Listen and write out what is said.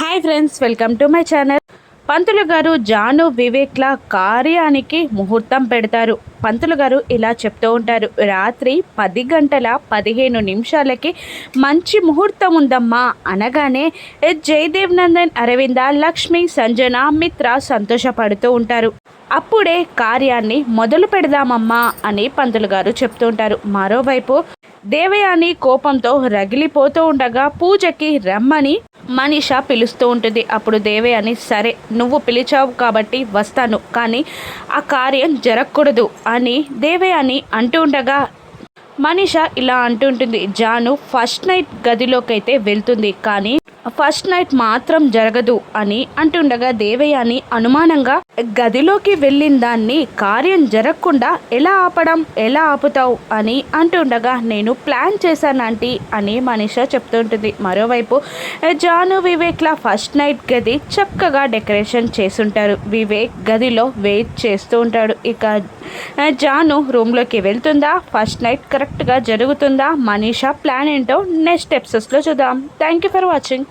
Hi friends welcome to my channel. పంతులు గారు జాను వివేక్ల కార్యానికి ముహూర్తం పెడతారు. పంతులు గారు ఇలా చెప్తూ ఉంటారు రాత్రి పది గంటల పదిహేను నిమిషాలకి మంచి ముహూర్తం ఉందమ్మా అనగానే ఏ జయదేవ్ నందన్ అరవింద లక్ష్మి సంజన మిత్ర సంతోషపడుతూ ఉంటారు. అప్పుడే కార్యాన్ని మొదలు పెడదామమ్మా అని పంతులు గారు చెప్తూ ఉంటారు. మరోవైపు దేవయాని కోపంతో రగిలిపోతూ ఉండగా పూజకి రమ్మని మనీష పిలుస్తూ ఉంటుంది. అప్పుడు దేవయాని సరే నువ్వు పిలిచావు కాబట్టి వస్తాను కానీ ఆ కార్యం జరగకూడదు అని దేవయాని అంటూ ఉండగా మనీష ఇలా అంటుంటుంది జాను ఫస్ట్ నైట్ గదిలోకైతే వెళ్తుంది కానీ ఫస్ట్ నైట్ మాత్రం జరగదు అని అంటుండగా దేవయాని అనుమానంగా గదిలోకి వెళ్ళిన దాన్ని కార్యం జరగకుండా ఎలా ఆపడం ఎలా ఆపుతావు? అని అంటుండగా నేను ప్లాన్ చేశానంటీ అని మనీష చెప్తుంటుంది. మరోవైపు జాను వివేక్ల ఫస్ట్ నైట్ గది చక్కగా డెకరేషన్ చేసుంటారు. వివేక్ గదిలో వెయిట్ చేస్తూ ఉంటాడు. ఇక జాను రూమ్లోకి వెళ్తుందా? ఫస్ట్ నైట్ కరెక్ట్గా జరుగుతుందా? మనీషా ప్లాన్ ఏంటో నెక్స్ట్ ఎపిసోడ్స్లో చూద్దాం. Thank you for watching.